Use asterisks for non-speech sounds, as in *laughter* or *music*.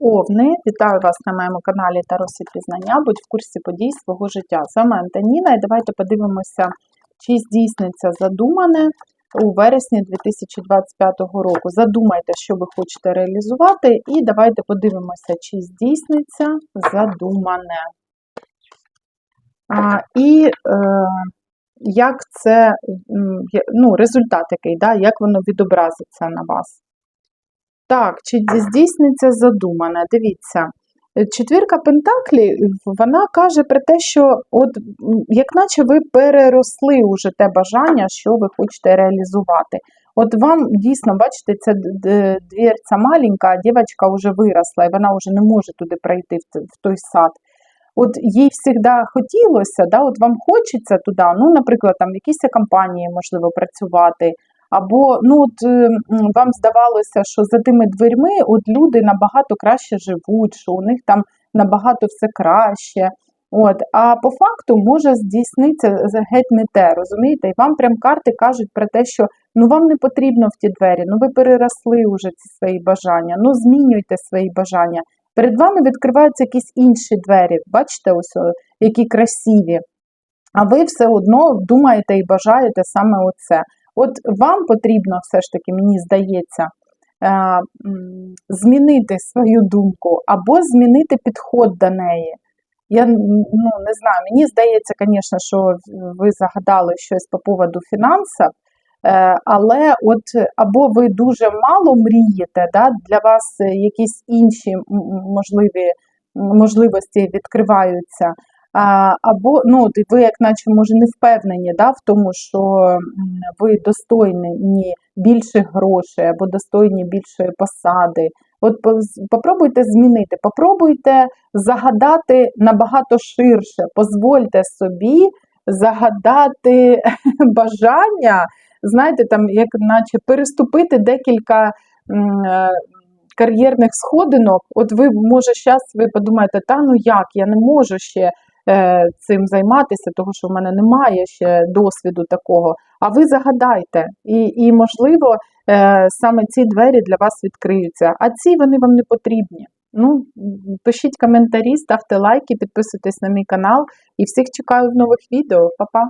Овни, вітаю вас на моєму каналі та Пізнання. Будь в курсі подій свого життя. З вами Антоніна, і давайте подивимося, чи здійсниться задумане у вересні 2025 року. Задумайте, що ви хочете реалізувати, і давайте подивимося, чи здійсниться задумане. А, І е, як це, ну, результат який, да, як воно відобразиться на вас. Так, чи здійсниться задумане? Дивіться, е, четвірка Пентаклі, вона каже про те, що от як наче ви переросли уже те бажання, що ви хочете реалізувати. От вам дійсно, бачите, це д- д- маленька, а дівчинка вже виросла, і вона вже не може туди пройти в той сад. От їй завжди хотілося, да, от вам хочеться туди, ну, наприклад, там в якійсь компанії можливо працювати, або ну, от, е, вам здавалося, що за тими дверьми от люди набагато краще живуть, що у них там набагато все краще. От, а по факту може здійснитися геть не те, розумієте? І вам прям карти кажуть про те, що ну вам не потрібно в ті двері, ну ви переросли вже ці свої бажання, ну змінюйте свої бажання. Перед вами відкриваються якісь інші двері. Бачите, ось які красиві. А ви все одно думаєте і бажаєте саме оце. От вам потрібно все ж таки, мені здається, е, змінити свою думку або змінити підход до неї. Я ну, не знаю, мені здається, звісно, що ви загадали щось по поводу фінансів, е, але от або ви дуже мало мрієте, да, для вас якісь інші можливі можливості відкриваються. Або ну, ви, як наче, може, не впевнені да, в тому, що ви достойні більших грошей або достойні більшої посади. От попробуйте змінити, попробуйте загадати набагато ширше, дозвольте собі загадати *laughs* бажання, знаєте, там, як наче переступити декілька е, кар'єрних сходинок. От ви, може, зараз ви подумаєте, та ну як, я не можу ще цим займатися, тому що в мене немає ще досвіду такого. А ви загадайте, і, і можливо, е, саме ці двері для вас відкриються, а ці вони вам не потрібні. Ну, пишіть коментарі, ставте лайки, підписуйтесь на мій канал і всіх чекаю в нових відео. Па-па!